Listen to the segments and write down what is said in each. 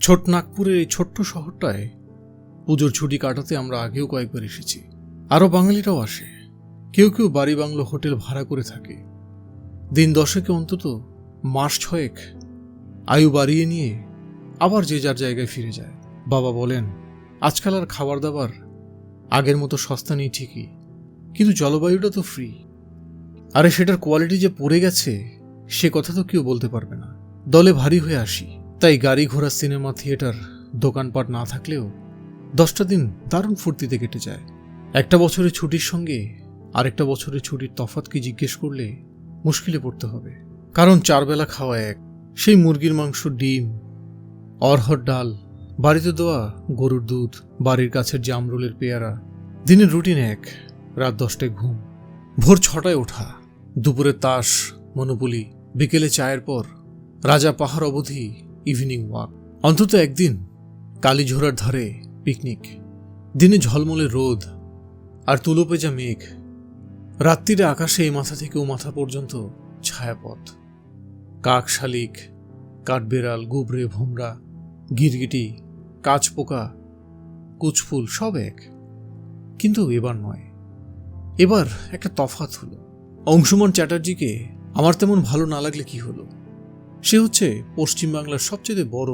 ছোট নাগপুরের এই ছোট্ট শহরটায় পুজোর ছুটি কাটাতে আমরা আগেও কয়েকবার এসেছি। আরও বাঙালিরাও আসে। কেউ কেউ বাড়ি বাংলো হোটেল ভাড়া করে থাকে। দিন দশেকে অন্তত মাস ছয়েক আয়ু বাড়িয়ে নিয়ে আবার যে যার জায়গায় ফিরে যায়। বাবা বলেন, আজকাল আর খাবার দাবার আগের মতো সস্তা নেই ঠিকই, কিন্তু জলবায়ুটা তো ফ্রি আরে সেটার কোয়ালিটি যে পড়ে গেছে, সে কথা তো কেউ বলতে পারবে না। দলে ভারী হয়ে আসি। তাই গাড়ি ঘোড়া সিনেমা থিয়েটার দোকানপাট না থাকলেও দশটা দিন দারুণ ফুর্তিতে কেটে যায়। একটা বছরের ছুটির সঙ্গে আরেকটা বছরের ছুটির তফাৎ কি জিজ্ঞেস করলে মুশকিলে পড়তে হবে। কারণ চারবেলা খাওয়া এক, সেই মুরগির মাংস, ডিম অরহর ডাল, বাড়িতে দেওয়া গরুর দুধ, বাড়ির কাছের জামরুলের পেয়ারা, দিনের রুটিন এক, রাত দশটায় ঘুম, ভোর ছটায় ওঠা, দুপুরে তাস, মনোপুলি, বিকেলে চায়ের পর রাজা পাহাড় অবধি ইভিনিং ওয়াক অন্তত একদিন কালীঝোড়ার ধারে পিকনিক দিনে ঝলমলে রোদ আর তুলোপেজা মেঘ। রাত্রিরে আকাশে এই মাথা থেকে ও মাথা পর্যন্ত ছায়াপথ। কাক শালিক, কাঠবেড়াল, গুবরে, ভোমরা, গিরগিটি, কাঁচপোকা, কুচফুল সব এক। কিন্তু এবার নয়। এবার একটা তফাত হলো। অংশুমান চ্যাটার্জিকে আমার তেমন ভালো না লাগলে কি হলো? সে হচ্ছে পশ্চিমবাংলার সবচেয়ে বড়,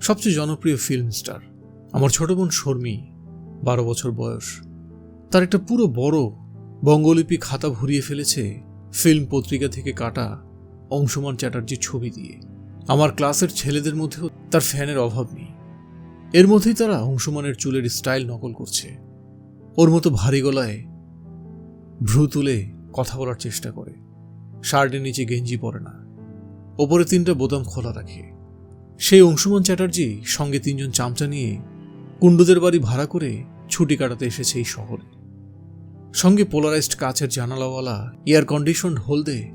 সবচেয়ে জনপ্রিয় ফিল্ম স্টার আমার ছোট বোন শর্মী, বারো বছর বয়স। তার একটা পুরো বড় বঙ্গলিপি খাতা ভরিয়ে ফেলেছে ফিল্ম পত্রিকা থেকে কাটা অংশুমান চ্যাটার্জির ছবি দিয়ে। আমার ক্লাসের ছেলেদের মধ্যেও তার ফ্যানের অভাব নেই। এর মধ্যেই তারা অংশুমানের চুলের স্টাইল নকল করছে। ওর মতো ভারী গলায় ভ্রু তুলে কথা বলার চেষ্টা করে। শার্টের নিচে গেঞ্জি পরে না। ওপরে তিনটা বোতাম খোলা রাখে। সেই অংশুমান চ্যাটার্জি সঙ্গে তিনজন চামচা নিয়ে কুণ্ডুদের বাড়ি ভাড়া করে ছুটি কাটাতে এসেছে এই শহরে। সঙ্গে পোলারাইজড কাচের জানালাওয়ালা এয়ার কন্ডিশন হলদে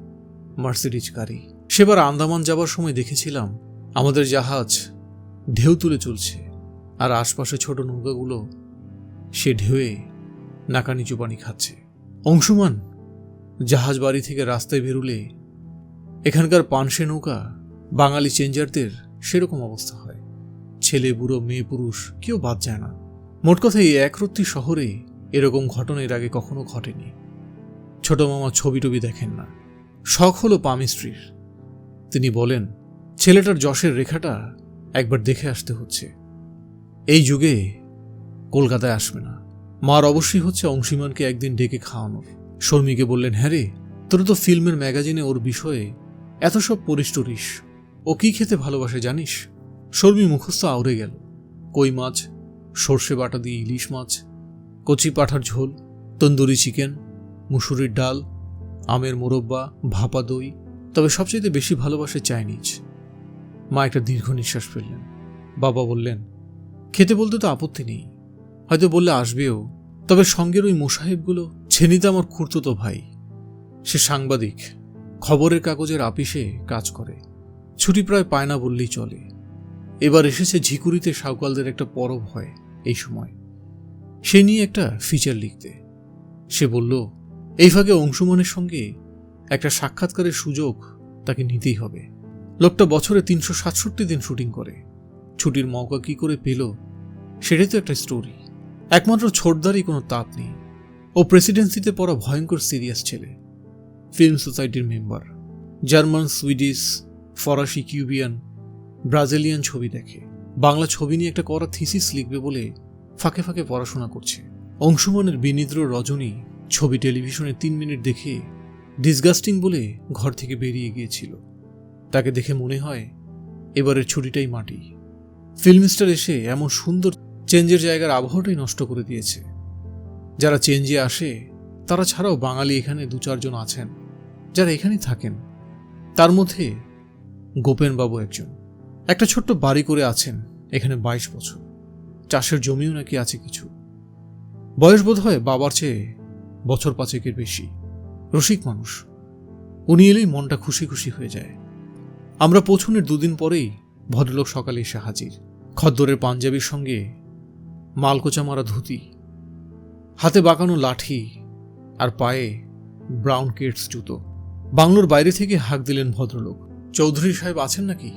মার্সিডিজ গাড়ি। সেবার আন্দামান যাবার সময় দেখেছিলাম, আমাদের জাহাজ ঢেউ তুলে চলছে আর আশপাশে ছোট নৌকাগুলো সে ঢেউয়ে নাকানি পানি খাচ্ছে। অংশুমান জাহাজ বাড়ি থেকে রাস্তায় বেরুলে এখানকার পানসে নৌকা, বাঙালি চেঞ্জারদের সেরকম অবস্থা হয়। ছেলে, বুড়ো, মেয়ে, পুরুষ, কেউ বাদ যায় না। মোট কথা এই একরত্তি শহরে এরকম ঘটনা আগে কখনো ঘটেনি। ছোট মামা ছবি টবি দেখেন না। শখ হলো পামিস্ট্রির তিনি বলেন, ছেলেটার যশের রেখাটা একবার দেখে আসতে হচ্ছে। এই যুগে কলকাতায় আসবে না। মার অবশ্যই হচ্ছে অংশীমানকে একদিন ডেকে খাওয়ানোর। শর্মীকে বললেন হ্যাঁ রে, তোরা তো ফিল্মের ম্যাগাজিনে ওর বিষয়ে এত সব পরিষ্টরিস ও কি খেতে ভালোবাসে জানিস? শর্মী মুখস্থ আউড়ে গেল। কই মাছ? সর্ষে বাটা দিয়ে ইলিশ মাছ? কচি পাঠার ঝোল? তন্দুরি চিকেন? মুসুরির ডাল? আমের মোরব্বা? ভাপা দই? তবে সবচেয়ে বেশি ভালোবাসে চাইনিজ। মা একটা দীর্ঘ নিঃশ্বাস ফেললেন। বাবা বললেন, খেতে বলতে তো আপত্তি নেই। হয়তো বললে আসবেও। তবে সঙ্গের ওই মোসাহেবগুলো ছেনিতে আমার খুঁড়তো তো ভাই। সে সাংবাদিক। খবরের কাগজের আপিসে কাজ করে। ছুটি প্রায় পায় না বললেই চলে। এবার এসেছে ঝিকুরিতে সাউকালদের একটা পরব হয় এই সময়। সে নিয়ে একটা ফিচার লিখতে। সে বলল, এই ফাঁকে অংশুমানের সঙ্গে একটা সাক্ষাৎকারের সুযোগ তাকে নিতেই হবে। লোকটা বছরে তিনশো সাতষট্টি দিন শুটিং করে। ছুটির মৌকা কি করে পেল সেটাই তো একটা স্টোরি একমাত্র ছোটদারই কোনো তাপ নেই। ও প্রেসিডেন্সিতে পড়া ভয়ঙ্কর সিরিয়াস ছেলে। ফিল্ম সোসাইটির মেম্বার জার্মান সুইডিশ ফরাসি কিউবিয়ান ব্রাজিলিয়ান ছবি দেখে। বাংলা ছবি নিয়ে একটা করা থিসিস লিখবে বলে ফাঁকে ফাঁকে পড়াশোনা করছে। অংশুমানের বিনিদ্র রজনী ছবি টেলিভিশনে তিন মিনিট দেখে ডিসগাস্টিং বলে ঘর থেকে বেরিয়ে গিয়েছিল। তাকে দেখে মনে হয় এবারের ছুটিটাই মাটি। ফিল্ম স্টার এসে এমন সুন্দর চেঞ্জের জায়গার আবহাওয়াটাই নষ্ট করে দিয়েছে। যারা চেঞ্জে আসে, তারা ছাড়াও বাঙালি এখানে দু চারজন আছেন। যারা এখানেই থাকেন, তার মধ্যে গোপেনবাবু একজন। একটা ছোট্ট বাড়ি করে আছেন এখানে বাইশ বছর। চাষের জমিও নাকি আছে কিছু। বয়স বোধ হয় বাবার চেয়ে বছর পাঁচেকের বেশি। রসিক মানুষ। উনি এলেই মনটা খুশি খুশি হয়ে যায়। আমরা পৌঁছনের দুদিন পরেই ভদ্রলোক সকালে এসে হাজির। খদ্দরের পাঞ্জাবির সঙ্গে মালকোচা মারা ধুতি, হাতে বাঁকানো লাঠি আর পায়ে ব্রাউন কেটস জুতো। বাংলোর বাইরে থেকে হাঁক দিলেন ভদ্রলোক। চৌধুরী সাহেব আছেন নাকি?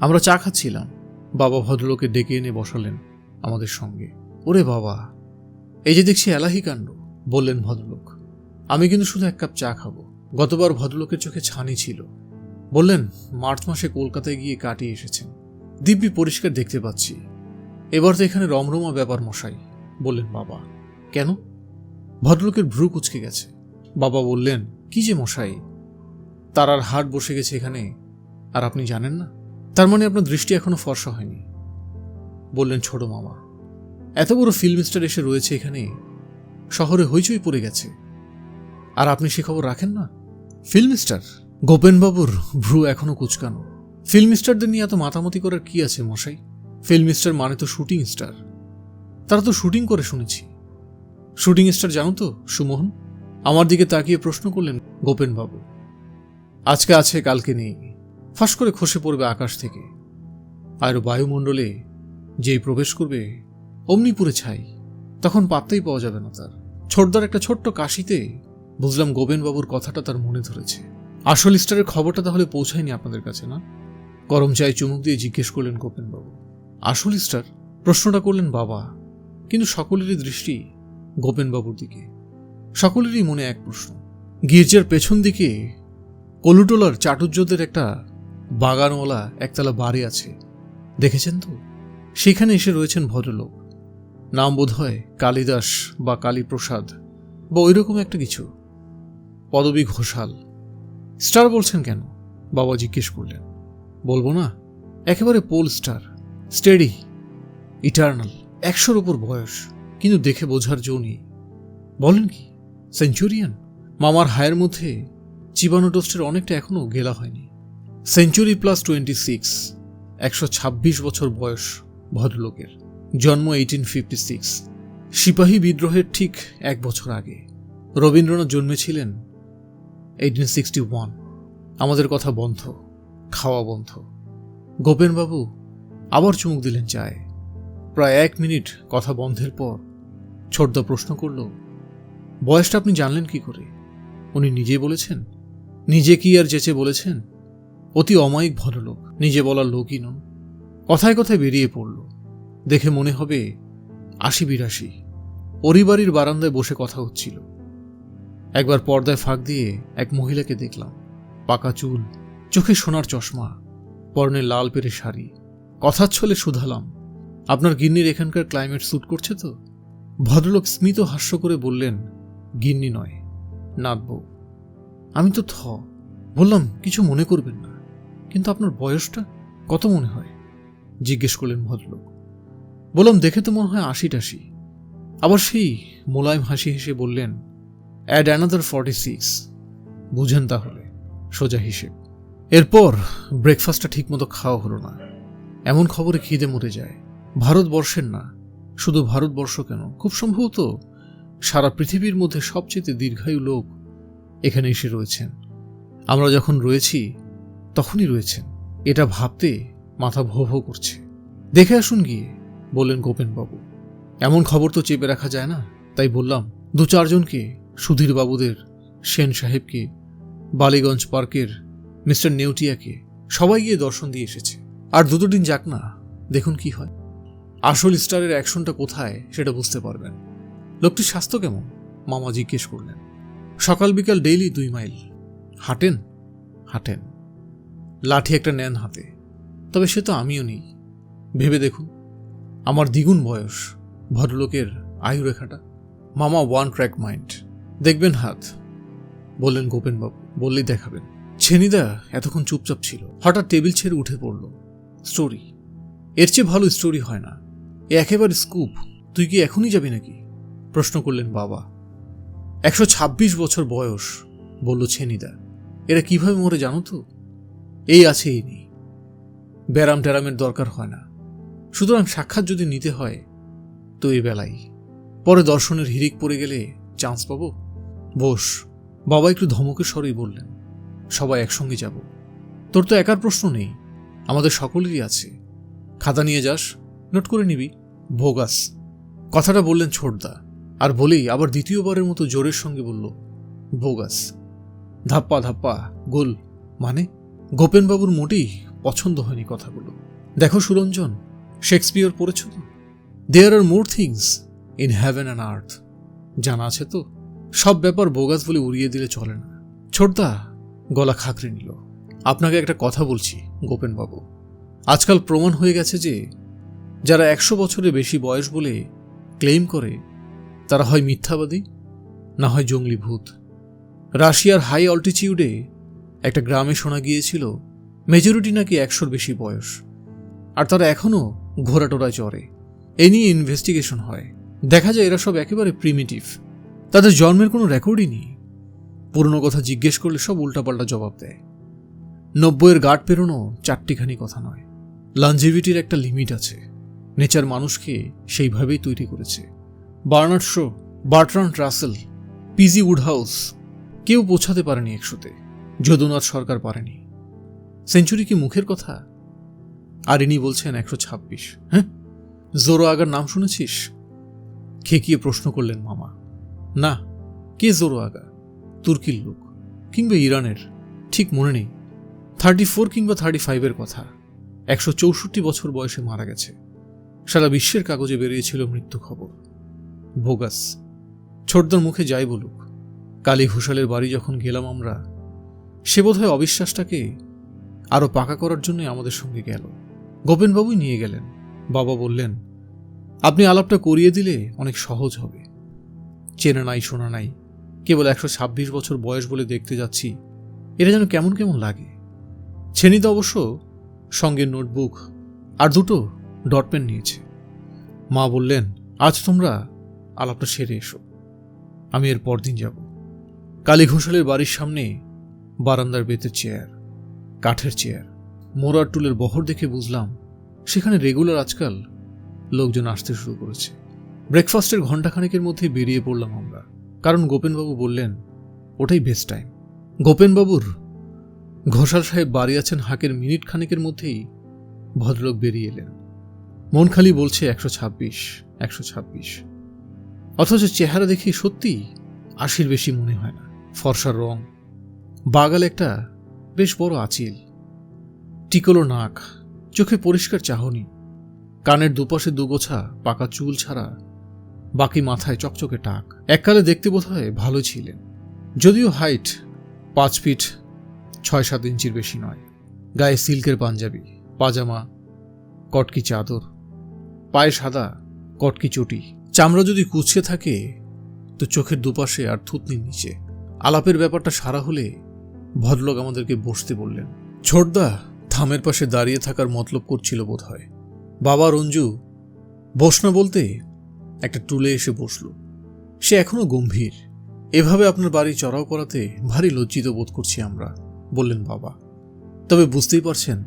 আমরা চা খাচ্ছিলাম। বাবা ভদ্রলোকে ডেকে এনে বসালেন আমাদের সঙ্গে। ওরে বাবা, এই যে দেখছি এলাহি কাণ্ড, বললেন ভদ্রলোক। আমি কিন্তু শুধু এক কাপ চা খাব। গতবার ভদ্রলোকের চোখে ছানি ছিল। বললেন, মার্চ মাসে কলকাতায় গিয়ে কাটিয়ে এসেছেন। দিব্যি পরিষ্কার দেখতে পাচ্ছি। এবার তো এখানে রমরমা ব্যাপার মশাই, বললেন বাবা। কেন? ভদ্রলোকের ভ্রু কুচকে গেছে। বাবা বললেন, কি যে মশাই তারার হাট বসে গেছে এখানে। আর আপনি জানেন না? তার মানে আপনার দৃষ্টি এখনও ফর্সা হয়নি। বললেন, ছোট মামা, এত বড় ফিল্ম স্টার এসে রয়েছে এখানে। শহরে হইচই পড়ে গেছে। আর আপনি সে খবর রাখেন না? ফিল্ম স্টার গোপেনবাবুর ভ্রু এখনও কুচকানো। ফিল্ম স্টারদের নিয়ে এত মাতামাতি করার কি আছে মশাই? ফিল্ম স্টার মানে তো শুটিং স্টার তারা তো শুটিং করে শুনেছি। শুটিং স্টার জানো তো, সুমোহন? আমার দিকে তাকিয়ে প্রশ্ন করলেন গোপেনবাবু। আজকে আছে, কালকে নেই। ফাঁস করে খসে পড়বে আকাশ থেকে। আর বায়ুমণ্ডলে যেই প্রবেশ করবে অমনি পুরে ছাই। তখন পাত্তাই পাওয়া যাবে না তার। ছোটদার একটা ছোট্ট কাশিতে বুঝলাম গোবেনবাবুর কথাটা তার মনে ধরেছে। আসল স্টারের খবরটা তাহলে পৌঁছায়নি আপনাদের কাছে, না? গরম চায় চুমুক দিয়ে জিজ্ঞেস করলেন গোপেনবাবু আসল স্টার? প্রশ্নটা করলেন বাবা। কিন্তু সকলেরই দৃষ্টি গোপেনবাবুর দিকে। সকলেরই মনে এক প্রশ্ন। গির্জার পেছন দিকে কলুটোলার চাটুর্যদের একটা বাগানওয়ালা একতলা বাড়ি আছে। দেখেছেন তো? সেখানে এসে রয়েছেন ভদ্রলোক। নাম বোধ হয় কালিদাস বা কালীপ্রসাদ বা ওইরকম একটা কিছু। পদবী ঘোষাল। স্টার বলছেন কেন? বাবা জিজ্ঞেস করলেন। বলব না, একেবারে পোল স্টার, স্টেডি, ইটার্নাল, একশোর ওপর বয়স, কিন্তু দেখে বোঝার জো নেই। বলেন কি, সেঞ্চুরিয়ান? মামার হায়ের মধ্যে চিবানো টোস্টের অনেকটা এখনও গেলা হয়নি। সেঞ্চুরি প্লাস টোয়েন্টি সিক্স, একশো ছাব্বিশ বছর বয়স ভদ্রলোকের, জন্ম এইটিন ফিফটি সিক্স, সিপাহী বিদ্রোহের ঠিক এক বছর আগে। রবীন্দ্রনাথ জন্মেছিলেন এইটিন সিক্সটি ওয়ান। আমাদের কথা বন্ধ, খাওয়া বন্ধ। গোপেনবাবু আবার চুমুক দিলেন চায়। প্রায় এক মিনিট কথা বন্ধের পর ছোটদা প্রশ্ন করল, বয়সটা আপনি জানলেন কি করে? উনি নিজে বলেছেন নিজে কি আর যেচে বলেছেন? অতি অমায়িক ভদ্রলোক, নিজে বলার লোকই নন। কথায় কথায় বেরিয়ে পড়ল। দেখে মনে হবে, আশি বিরাশি। পরিবারের বারান্দায় বসে কথা হচ্ছিল। একবার পর্দায় ফাঁক দিয়ে এক মহিলাকে দেখলাম। পাকা চুল, চোখে সোনার চশমা, পরনে লাল পেরে শাড়ি। কথার ছলে শুধালাম, আপনার গিন্নির এখানকার ক্লাইমেট স্যুট করছে তো? ভদ্রলোক স্মিত হাস্য করে বললেন, গিন্নি নয়, নাতবউ। আমি তো থ। বললাম, কিছু মনে করবেন না। কিন্তু আপনার বয়সটা কত মনে হয়? জিজ্ঞেস করলেন ভদ্রলোক। বললাম, দেখে তো মনে হয় আশি টাশি আবার সেই মোলায়েম হাসি হেসে বললেন অ্যাড অ্যানাদার ফর্টি সিক্স বুঝেন তাহলে, সোজা হিসেব। এরপর ব্রেকফাস্টটা ঠিকমতো খাওয়া হলো না। এমন খবরে খিদে মরে যায়। ভারতবর্ষের না, শুধু ভারতবর্ষ কেন? খুব সম্ভবত সারা পৃথিবীর মধ্যে সবচেয়ে দীর্ঘায়ু লোক এখানে এসে রয়েছেন। আমরা যখন রয়েছি, তখনই রয়েছেন। এটা ভাবতে মাথা ভো ভো করছে। দেখে আসুন গিয়ে, বললেন গোপেনবাবু। এমন খবর তো চেপে রাখা যায় না। তাই বললাম, দু চারজনকে, সুধীরবাবুদের, সেন সাহেবকে, বালিগঞ্জ পার্কের মিস্টার নেউটিয়াকে, সবাই গিয়ে দর্শন দিয়ে এসেছে। আর দুটো দিন যাক না, দেখুন কি হয়। আসল স্টারের অ্যাকশনটা কোথায়, সেটা বুঝতে পারবেন। লোকটির স্বাস্থ্য কেমন? মামা জিজ্ঞেস করলেন। সকাল বিকাল ডেইলি দুই মাইল। হাঁটেন? হাঁটেন। লাঠি একটা নেন হাতে। তবে সে তো আমিও নেই। ভেবে দেখুন, আমার দ্বিগুণ বয়স, ভদ্রলোকের আয়ু রেখাটা মামা ওয়ান ট্র্যাক মাইন্ড। দেখবেন হাত। বললেন গোপেনবাবু, বললেই দেখাবেন। ছেনিদা এতক্ষণ চুপচাপ ছিল। হঠাৎ টেবিল ছেড়ে উঠে পড়ল। স্টোরি। এর চেয়ে ভালো স্টোরি হয় না। একেবারে স্কুপ। তুই কি এখনই যাবি নাকি? প্রশ্ন করলেন বাবা। একশো ছাব্বিশ বছর বয়স, বলল ছেনিদা। এরা কীভাবে মরে জানো তো? এই আছে এই নেই। ব্যারাম ট্যারামের দরকার হয় না। সুতরাং সাক্ষাৎ যদি নিতে হয়, তো এই বেলাই। পরে দর্শনের হিরিক পড়ে গেলে চান্স পাব? বস, বাবা একটু ধমকের স্বরেই বললেন। সবাই একসঙ্গে যাব। তোর তো একার প্রশ্ন নেই, আমাদের সকলেরই আছে। খাতা নিয়ে যাস, নোট করে নিবি। ভোগাস, কথাটা বললেন ছোটদা। আর বলেই আবার দ্বিতীয়বারের মতো জোরের সঙ্গে বলল, বোগাস, ধাপ্পা ধাপ্পা, গোল। মানে গোপেনবাবুর মোটেই পছন্দ হয়নি কথাগুলো। দেখো সুরঞ্জন, শেক্সপিয়র পড়েছ তো? There are more things in heaven and earth জানা আছে তো? সব ব্যাপার বোগাস বলে উড়িয়ে দিলে চলে না। ছোটদা গলা খাঁকড়ে নিল। আপনাকে একটা কথা বলছি, গোপেনবাবু। আজকাল প্রমাণ হয়ে গেছে যে, যারা একশো বছরের বেশি বয়স বলে ক্লেম করে তারা হয় মিথ্যাবাদী, না হয় জঙ্গলি ভূত রাশিয়ার হাই অল্টিটিউডে একটা গ্রামে শোনা গিয়েছিল মেজরিটি নাকি একশোর বেশি বয়স। আর তারা এখনও ঘোড়াটোড়ায় চড়ে। এ নিয়ে ইনভেস্টিগেশন হয়। দেখা যায় এরা সব একেবারে প্রিমিটিভ তাদের জন্মের কোনো রেকর্ডই নেই। পুরনো কথা জিজ্ঞেস করলে সব উল্টাপাল্টা জবাব দেয়। নব্বইয়ের গাঢ় পেরোনো চারটিখানি কথা নয়। লাঞ্জিভিটির একটা লিমিট আছে। নেচার মানুষকে সেইভাবেই তৈরি করেছে। Bernard Shaw, Bertrand Russell, PG Wodehouse, কেউ পৌঁছাতে পারেনি একশোতে, যদুনাথ সরকার পারেনি। সেঞ্চুরি কি মুখের কথা? আর ইনি বলছেন একশো ছাব্বিশ। হ্যাঁ? জোরো আগার নাম শুনেছিস? খেকিয়ে প্রশ্ন করলেন মামা। না, কে জোরো আগা? তুর্কির লোক, কিংবা ইরানের, ঠিক মনে নেই। থার্টি ফোর কিংবা থার্টি ফাইভের কথা, একশো চৌষট্টি বছর বয়সে মারা গেছে। সারা বিশ্বের কাগজে বেরিয়েছিল মৃত্যু খবর। ভোগাস। ছোটদার মুখে যাই বলুক, কালী ঘোষালের বাড়ি যখন গেলাম আমরা, সে বোধহয় অবিশ্বাসটাকে আরও পাকা করার জন্য আমাদের সঙ্গে গেল। গোপেনবাবুই নিয়ে গেলেন। বাবা বললেন, আপনি আলাপটা করিয়ে দিলে অনেক সহজ হবে। চেনা নাই, শোনা নাই, কেবল একশো ছাব্বিশ বছর বয়স বলে দেখতে যাচ্ছি। এটা যেন কেমন কেমন লাগে। ছেনিদা অবশ্য সঙ্গে নোটবুক আর দুটো ডটপেন নিয়েছে। মা বললেন, আজ তোমরা আলাপটা সেরে এসো। আমি এর পরদিন যাব। কালী ঘোষালের বাড়ির সামনে বারান্দার বেতের চেয়ার, কাঠের চেয়ার, মোরার টুলের বহর দেখে বুঝলাম সেখানে রেগুলার আজকাল লোকজন আসতে শুরু করেছে। ব্রেকফাস্টের ঘণ্টাখানেকের মধ্যে বেরিয়ে পড়লাম আমরা। কারণ গোপেনবাবু বললেন, ওটাই বেস্ট টাইম গোপেনবাবুর ঘোষাল সাহেব বাড়ি আছেন হাকের মিনিট খানেকের মধ্যেই ভদ্রলোক বেরিয়ে এলেন। মন খালি বলছে, একশো ছাব্বিশ একশো ছাব্বিশ। অথচ চেহারা দেখে সত্যি আশির বেশি মনে হয় না। ফর্সার রং, বাগাল একটা বেশ বড় আচিল, টিকলো নাক, চোখে পরিষ্কার চাহনি, কানের দুপাশে দুগোছা পাকা চুল ছাড়া বাকি মাথায় চকচকে টাক। এককালে দেখতে বোধ হয় ভালো ছিলেন, যদিও হাইট পাঁচ ফিট ছয় সাত ইঞ্চির বেশি নয়। গায়ে সিল্কের পাঞ্জাবি, পাজামা, কটকি চাদর, পায়ে সাদা কটকি চটি চামড়া যদি কুচকে থাকে, তো চোখের দুপাশে আর থুতনির নিচে। আলাপের ব্যাপারটা সারা হলে ভদ্রলোক আমাদেরকে বসতে বললেন। ছোটদা থামের পাশে দাঁড়িয়ে থাকার মতলব করছিল বোধ হয় বাবা রঞ্জু বস না বলতে একটা টুলে এসে বসল। সে এখনও গম্ভীর। এভাবে আপনার বাড়ি চড়াও করাতে ভারী লজ্জিত বোধ করছি আমরা, বললেন বাবা। তবে বুঝতেই পারছেন,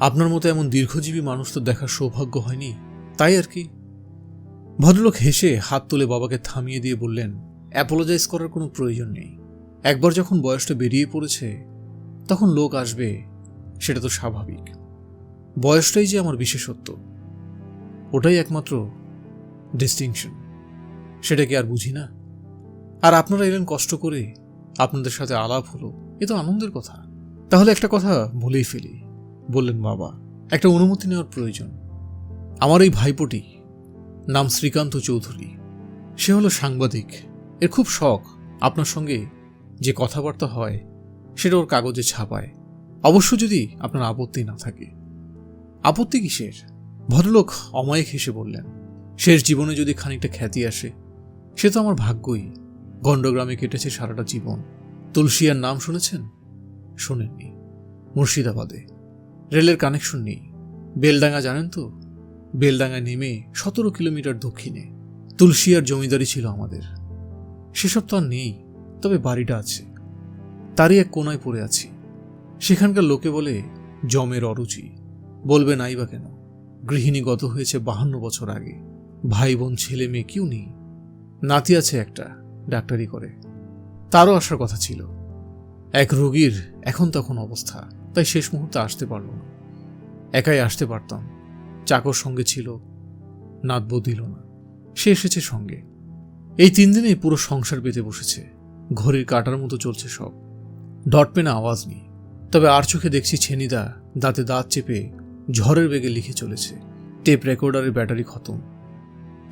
আপনার মতো এমন দীর্ঘজীবী মানুষ তো দেখার সৌভাগ্য হয়নি, তাই আর কি? ভদ্রলোক হেসে হাত তুলে বাবাকে থামিয়ে দিয়ে বললেন অ্যাপোলোজাইজ করার কোনো প্রয়োজন নেই। একবার যখন বয়সটা বেরিয়ে পড়েছে, তখন লোক আসবে, সেটা তো স্বাভাবিক। বয়সটাই যে আমার বিশেষত্ব, ওটাই একমাত্র ডিস্টিংশন সেটা কি আর বুঝি না। আর আপনারা এলেন কষ্ট করে, আপনাদের সাথে আলাপ হলো, এ তো আনন্দের কথা। তাহলে একটা কথা বলেই ফেলি, বললেন বাবা। একটা অনুমতি নেওয়ার প্রয়োজন। আমার এই ভাইপোটি নাম শ্রীকান্ত চৌধুরী। সে হলো সাংবাদিক। এর খুব শখ আপনার সঙ্গে যে কথাবার্তা হয়, সেটা ওর কাগজে ছাপায়। অবশ্য যদি আপনার আপত্তি না থাকে। আপত্তি কিসের? ভদ্রলোক অমায়িক হেসে বললেন, শেষ জীবনে যদি খানিকটা খ্যাতি আসে, সে তো আমার ভাগ্যই। গণ্ডগ্রামে কেটেছে সারাটা জীবন। তুলসিয়ার নাম শুনেছেন? শোনেননি। মুর্শিদাবাদে। রেলের কানেকশন নেই। বেলডাঙ্গা জানেন তো? বেলডাঙ্গায় নেমে সতেরো কিলোমিটার দক্ষিণে। তুলসিয়ার জমিদারি ছিল আমাদের। সেসব তো আর নেই, তবে বাড়িটা আছে। তারই এক কোনায় পড়ে আছি। সেখানকার লোকে বলে, জমের অরুচি। বলবে নাই বা কেন? গৃহিণী গত হয়েছে বাহান্ন বছর আগে। ভাই বোন ছেলে মেয়ে কেউ নেই। নাতি আছে একটা, ডাক্তারি করে। তারও আসার কথা ছিল। এক রোগীর এখন তখন অবস্থা, তাই শেষ মুহূর্তে আসতে পারল না। একাই আসতে পারতাম। চাকর সঙ্গে ছিল, নাতবো দিল না। সে এসেছে সঙ্গে। এই তিন দিনে পুরো সংসার পেতে বসেছে। ঘড়ির কাটার মতো চলছে সব। ডট পেনে আওয়াজ নেই। তবে আর চোখে দেখছি ছেনিদা দাঁতে দাঁত চেপে ঝড়ের বেগে লিখে চলেছে। টেপ রেকর্ডারের ব্যাটারি খতম।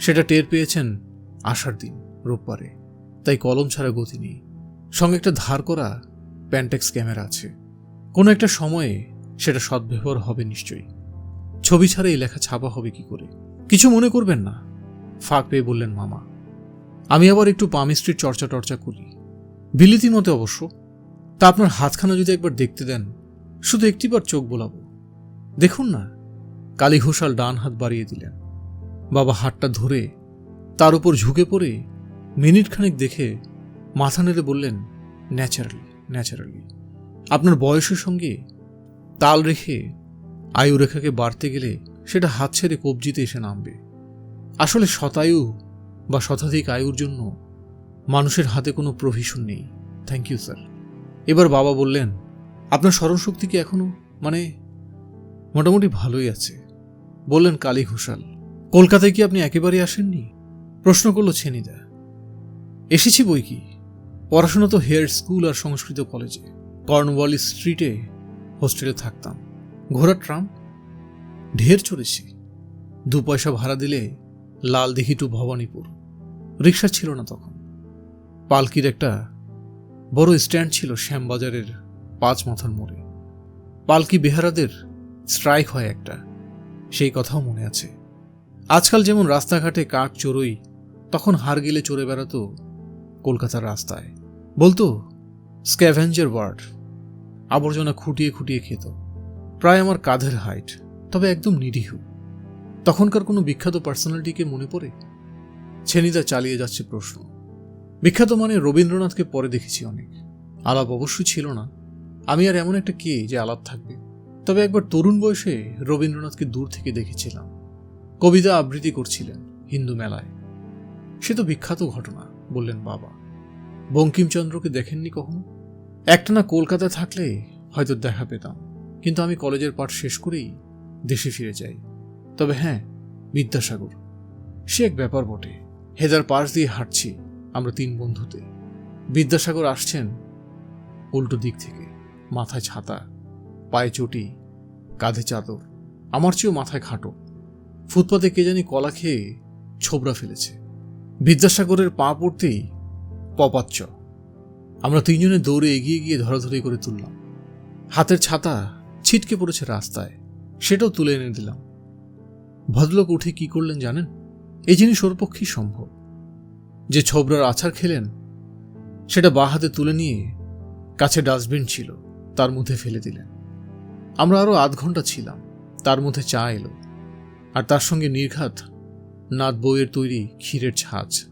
সেটা টের পেয়েছেন আসার দিন, রোববারে। তাই কলম ছাড়া গতি নেই। সঙ্গে একটা ধার করা প্যান্টেক্স ক্যামেরা আছে। কোনো একটা সময়ে সেটা সদ্ব্যবহার হবে নিশ্চয়ই। ছবি ছাড়া এই লেখা ছাপা হবে কি করে? কিছু মনে করবেন না। ফাঁক পেয়ে বললেন মামা, আমি আবার একটু পামিস্ট্রির চর্চা টর্চা করি। বিলিতি মতে অবশ্য, তা আপনার হাতখানা যদি একবার দেখতে দেন, শুধু একটিবার চোখ বোলাবো। দেখুন না, কালী ঘোষাল ডান হাত বাড়িয়ে দিলেন। বাবা হাতটা ধরে, তার উপর ঝুঁকে পড়ে মিনিট খানেক দেখে মাথা নেড়ে বললেন, ন্যাচারালি ন্যাচারালি। আপনার বয়সের সঙ্গে তাল রেখে আয়ু রেখাকে বাড়তে গেলে সেটা হাত ছেড়ে কবজিতে এসে নামবে। আসলে শতায়ু বা শতাধিক আয়ুর জন্য মানুষের হাতে কোনো প্রভিশন নেই। থ্যাংক ইউ স্যার এবার বাবা বললেন, আপনার স্মরণশক্তি কি এখনও? মানে মোটামুটি ভালোই আছে। বললেন কালী ঘোষাল, কলকাতায় কি আপনি একেবারে আসেননি? প্রশ্ন করল ছেনিদা, এসেছি বই কি? পড়াশোনা তো হেয়ার স্কুল আর সংস্কৃত কলেজে। কর্নওয়ালি স্ট্রিটে হোস্টেলে থাকতাম। ঘোড়ার ট্রাম? ঢের চড়েছি দু পয়সা ভাড়া দিলে লাল দিঘি টু ভবানীপুর। রিক্সা ছিল না তখন। পালকির একটা বড় স্ট্যান্ড ছিল শ্যামবাজারের পাঁচ মাথার মোড়ে। পালকি বেহারাদের স্ট্রাইক হয় একটা। সেই কথাও মনে আছে। আজকাল যেমন রাস্তাঘাটে কাক চড়ুই, তখন হার গেলে চড়ে বেড়াতো কলকাতার রাস্তায়। বলতো, স্ক্যাভেঞ্জার ওয়ার্ড। আবর্জনা খুঁটিয়ে খুঁটিয়ে খেত। প্রায় আমার কাঁধের হাইট তবে একদম নিরীহ। তখনকার কোনো বিখ্যাত পার্সোনালিটিকে মনে পড়ে? ছেনিদা চালিয়ে যাচ্ছে প্রশ্ন। বিখ্যাত মানে রবীন্দ্রনাথকে পরে দেখেছি অনেক। আলাপ অবশ্যই ছিল না। আমি আর এমন একটা কে যে আলাপ থাকবে। তবে একবার তরুণ বয়সে রবীন্দ্রনাথকে দূর থেকে দেখেছিলাম। কবিতা আবৃত্তি করছিলেন হিন্দু মেলায়। সে তো বিখ্যাত ঘটনা, বললেন বাবা। বঙ্কিমচন্দ্রকে দেখেননি কখনো? একটানা কলকাতায় থাকলে হয়তো দেখা পেতাম। কিন্তু আমি কলেজের পাঠ শেষ করেই দেশে ফিরে যাই। তবে হ্যাঁ বিদ্যাসাগর, সে এক ব্যাপার বটে। হেদার পাশ দিয়ে হাঁটছি আমরা তিন বন্ধুতে। বিদ্যাসাগর আসছেন উল্টো দিক থেকে, মাথায় ছাতা, পায়ে চটি, কাঁধে চাদর, আমার চেয়েও মাথায় খাটো। ফুটপাতে কে জানি কলা খেয়ে ছোবরা ফেলেছে। বিদ্যাসাগরের পা পড়তেই পপাচ্চ আমরা তিনজনে দৌড়ে এগিয়ে গিয়ে ধরাধরি করে তুললাম। হাতের ছাতা ছিটকে পড়েছে রাস্তায়। সেটাও তুলে এনে দিলাম। ভদ্রলোক উঠে কি করলেন জানেন? এই জিনিস ওর পক্ষেই সম্ভব। যে ছোবরার আছাড় খেলেন, সেটা বা হাতে তুলে নিয়ে কাছে ডাস্টবিন ছিল, তার মধ্যে ফেলে দিলেন। আমরা আরও আধ ঘণ্টা ছিলাম, তার মধ্যে চা এলো, আর তার সঙ্গে নির্ঘাত নাত বইয়ের তৈরি ক্ষীরের ছাঁচ।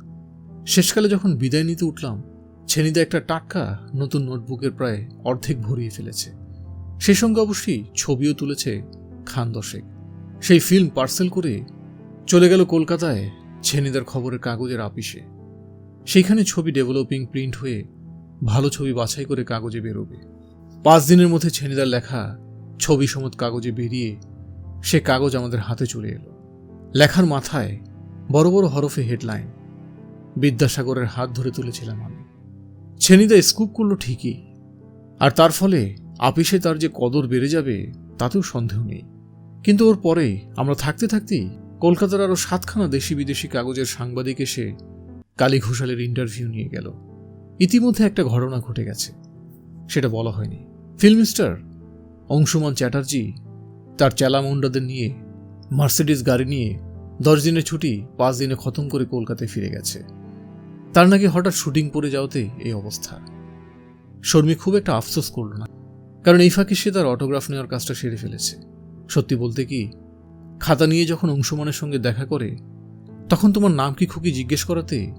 শেষকালে যখন বিদায় নিতে উঠলাম, ছেনিদা একটা টাটকা নতুন নোটবুকের প্রায় অর্ধেক ভরিয়ে ফেলেছে। সেই সঙ্গে অবশ্যই ছবিও তুলেছে খান দশেক। সেই ফিল্ম পার্সেল করে চলে গেল কলকাতায় ছেনিদার খবরের কাগজের আপিসে। সেইখানে ছবি ডেভেলপিং প্রিন্ট হয়ে ভালো ছবি বাছাই করে কাগজে বেরোবে। পাঁচ দিনের মধ্যে ছেনিদার লেখা ছবি সমত কাগজে বেরিয়ে সে কাগজ আমাদের হাতে চলে এলো। লেখার মাথায় বড় বড় হরফে হেডলাইন বিদ্যাসাগরের হাত ধরে তুলেছিলাম আমি। ছেনিদা স্কুপ করল ঠিকই। আর তার ফলে আপিসে তার যে কদর বেড়ে যাবে, তাতেও সন্দেহ নেই। কিন্তু ওর পরে আমরা থাকতে থাকতেই কলকাতার আরও সাতখানা দেশি বিদেশি কাগজের সাংবাদিক এসে কালী ঘোষালের ইন্টারভিউ নিয়ে গেল। ইতিমধ্যে একটা ঘটনা ঘটে গেছে। সেটা বলা হয়নি। ফিল্ম স্টার অংশুমান চ্যাটার্জি তার চেলামুন্ডাদের নিয়ে মার্সিডিস গাড়ি নিয়ে দশ দিনের ছুটি, পাঁচ দিনে খতম করে কলকাতায় ফিরে গেছে। তার নাকি হঠাৎ শুটিং পড়ে যাওয়াতে এই অবস্থা। শর্মী খুব একটা আফসোস করল না। কারণ এই ফাঁকে সে তার অটোগ্রাফ নেওয়ার কাজটা সেরে ফেলেছে। সত্যি বলতে কি, খাতা নিয়ে যখন অংশমানের সঙ্গে দেখা করে, তখন তোমার নাম কি খুকি জিজ্ঞেস করাতে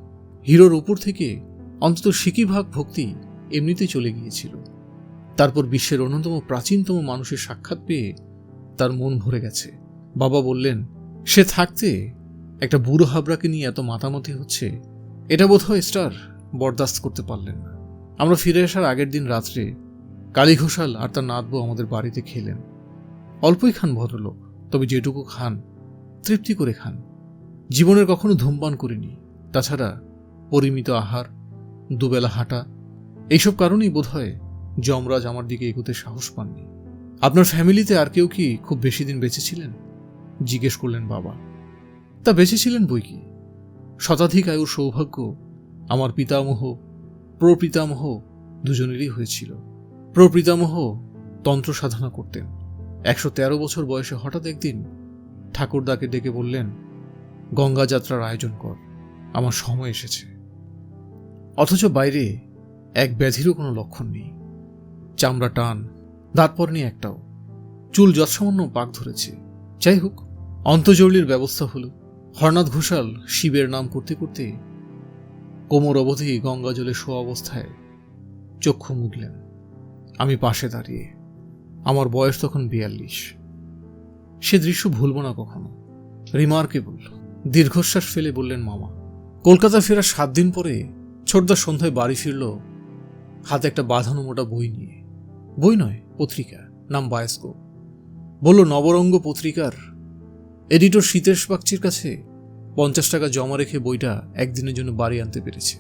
হিরোর উপর থেকে অন্তত সিকি ভাগ ভক্তি এমনিতেই চলে গিয়েছিল। তারপর বিশ্বের অন্যতম প্রাচীনতম মানুষের সাক্ষাৎ পেয়ে তার মন ভরে গেছে। বাবা বললেন, সে থাকতে একটা বুড়ো হাবড়াকে নিয়ে এত মাতামতি হচ্ছে, এটা বোধহয় স্টার বরদাস্ত করতে পারলেন না। আমরা ফিরে আসার আগের দিন রাত্রে কালী ঘোষাল আর তার নাতবু আমাদের বাড়িতে খেলেন। অল্পই খান ভদ্রলোক, তবে যেটুকু খান, তৃপ্তি করে খান। জীবনের কখনো ধূমপান করিনি। তাছাড়া পরিমিত আহার, দুবেলা হাঁটা, এইসব কারণেই বোধহয় যমরাজ আমার দিকে এগোতে সাহস পাননি। আপনার ফ্যামিলিতে আর কেউ কি খুব বেশি দিন বেঁচে ছিলেন জিজ্ঞেস করলেন বাবা। তা বেঁচে ছিলেন বই কি? শতাধিক আয়ুর সৌভাগ্য আমার পিতামহ, প্রপিতামহ দুজনেরই হয়েছিল। প্রপিতামহ তন্ত্র সাধনা করতেন। একশো তেরো বছর বয়সে হঠাৎ একদিন ঠাকুরদাকে ডেকে বললেন, গঙ্গা যাত্রার আয়োজন কর, আমার সময় এসেছে। অথচ বাইরে এক ব্যাধিরও কোনো লক্ষণ নেই। চামড়া টান, দাঁত পড়েনি একটাও। চুল যৎসামান্য পাক ধরেছে। যাই হোক অন্তজৌলির ব্যবস্থা হলো। হরনাথ ঘোষাল শিবের নাম করতে করতে কোমর অবধি গঙ্গা জলে শোয়া অবস্থায় চক্ষু মুগলেন। আমি পাশে দাঁড়িয়ে। আমার বয়স তখন বিয়াল্লিশ। সে দৃশ্য ভুলব না কখনো। রিমার্কেবল দীর্ঘশ্বাস ফেলে বললেন, মামা, কলকাতা ফেরার সাত দিন পরে ছোটদা সন্ধ্যায় বাড়ি ফিরল হাতে একটা বাঁধানো মোটা বই নিয়ে। বই নয়, পত্রিকা, নাম বায়স্কোপ। বলল, নবরঙ্গ পত্রিকার এডিটর শীতেশ বাগচির কাছে পঞ্চাশ টাকা জমা রেখে বইটা একদিনের জন্য বাড়ি আনতে পেরেছে।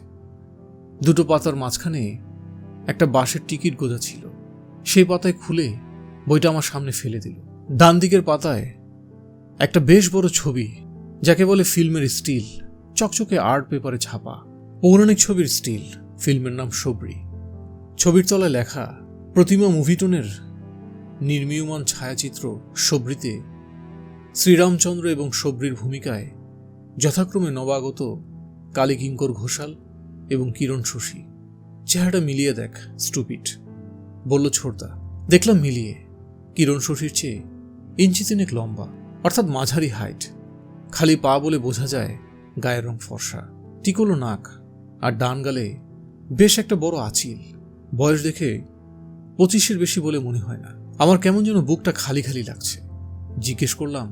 দুটো পাতার মাঝখানে একটা বাসের টিকিট গোজা ছিল। সেই পাতায় খুলে বইটা আমার সামনে ফেলে দিল। ডান দিকের পাতায় একটা বেশ বড় ছবি, যাকে বলে ফিল্মের স্টিল, চকচকে আর্ট পেপারে ছাপা। পৌরাণিক ছবির স্টিল, ফিল্মের নাম সবরি ছবির তলায় লেখা, প্রতিমা মুভিটনের নির্মীয়মান ছায়াচিত্র সবরিতে শ্রীরামচন্দ্র এবং সবরির ভূমিকায় যথাক্রমে নবাগত কালীকিঙ্কর ঘোষাল এবং কিরণ শশী। চেহারাটা মিলিয়ে দেখ স্টুপিট বলল ছোটদা দেখলাম মিলিয়ে। কিরণ শশীর চেয়ে ইঞ্চি তিনেক লম্বা, অর্থাৎ মাঝারি হাইট। খালি পা বলে বোঝা যায় গায়ের রং ফর্সা, টিকলো নাক আর ডান গালে বেশ একটা বড় আচিল। বয়স দেখে পঁচিশের বেশি বলে মনে হয় না। আমার কেমন যেন বুকটা খালি খালি লাগছে। জিজ্ঞেস করলাম,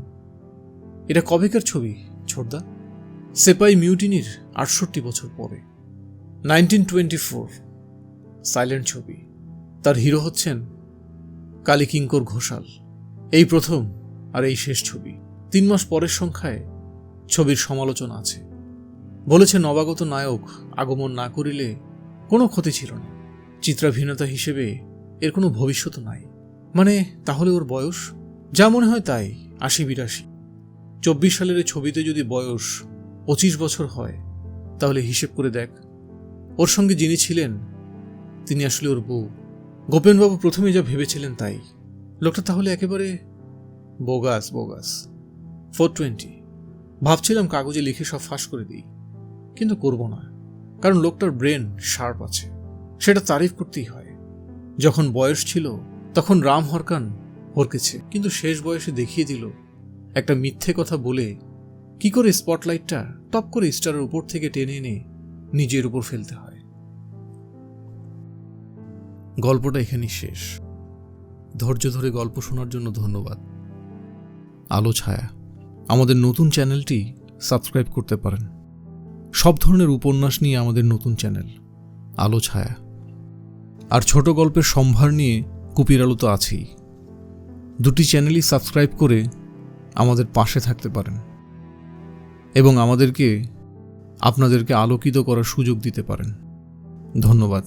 এটা কবেকার ছবি ছোটদা সেপাই মিউটিনির আটষট্টি বছর পরে। নাইনটিন টোয়েন্টি ফোর, সাইলেন্ট ছবি। তার হিরো হচ্ছেন কালীকিঙ্কর ঘোষাল। এই প্রথম আর এই শেষ ছবি। তিন মাস পরের সংখ্যায় ছবির সমালোচনা আছে। বলেছে নবাগত নায়ক আগমন না করিলে কোনো ক্ষতি ছিল না। চিত্রাভিনেতা হিসেবে এর কোনো ভবিষ্যৎ নাই। মানে তাহলে ওর বয়স? যা মনে হয় তাই, আশি বিরাশি। চব্বিশ সালের ছবিতে যদি বয়স পঁচিশ বছর হয়, তাহলে হিসেব করে দেখ। ওর সঙ্গে যিনি ছিলেন, তিনি আসলে ওর বউ। গোপেনবাবু প্রথমে যা ভেবেছিলেন তাই। লোকটা তাহলে একেবারে বোগাস বোগাস। ফোর টোয়েন্টি ভাবছিলাম কাগজে লিখে সব ফাঁস করে দিই, কিন্তু করব না, কারণ লোকটার ব্রেন শার্প আছে। সেটা তারিফ করতেই হয়। যখন বয়স ছিল, তখন রাম হরকান হরকেছে, কিন্তু শেষ বয়সে দেখিয়ে দিল, একটা মিথ্যে কথা বলে কি করে স্পটলাইটটা টপ করে স্টারের উপর থেকে টেনে এনে নিজের উপর ফেলতে হয়। গল্পটা এখানেই শেষ। ধৈর্য ধরে গল্প শোনার জন্য ধন্যবাদ। আলো, ছায়া, আমাদের নতুন চ্যানেলটি সাবস্ক্রাইব করতে পারেন। সব ধরনের উপন্যাস নিয়ে আমাদের নতুন চ্যানেল, আলো, ছায়া। আর ছোট গল্পের সম্ভার নিয়ে কুপির আলো তো আছেই। দুটি চ্যানেলই সাবস্ক্রাইব করে আমাদের পাশে থাকতে পারেন। এবং আমাদেরকে, আপনাদেরকে আলোকিত করার সুযোগ দিতে পারেন। ধন্যবাদ।